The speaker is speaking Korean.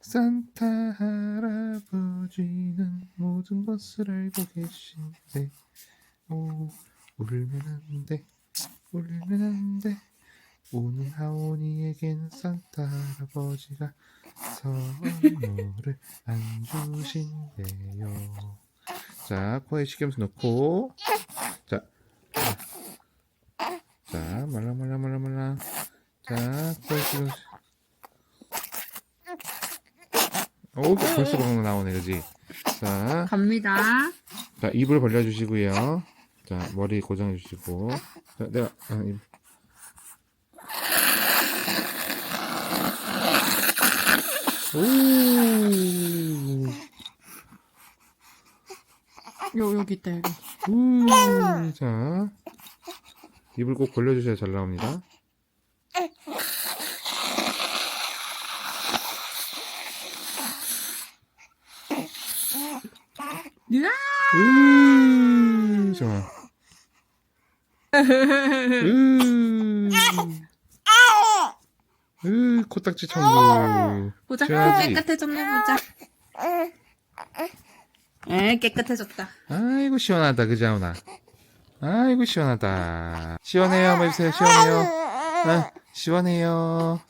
산타 할아버지는 모든 것을 알고 계신데 오 울면 안돼 울면 안돼. 우는 하온이에겐 산타 할아버지가 선물을 안 주신대요. 자 코에 식염수 넣고. 자, 자 말랑말랑말랑말랑. 자 코에 식염수 오 벌써 방금 나오네 그지 자, 갑니다. 자 입을 벌려주시고요 자 머리 고정해 주시고 자 내가 아, 입. 오 요 여기 있다 여기. 우, 자, 입을 꼭 벌려주셔야 잘 나옵니다. 으, 좋아. 으, 으, 코딱지 천국. 보자. 줘야지. 깨끗해졌나 보자. 에 깨끗해졌다. 아이고, 시원하다, 그지, 아우나? 아이고, 시원하다. 시원해요, 한번 해주세요, 시원해요. 아, 시원해요.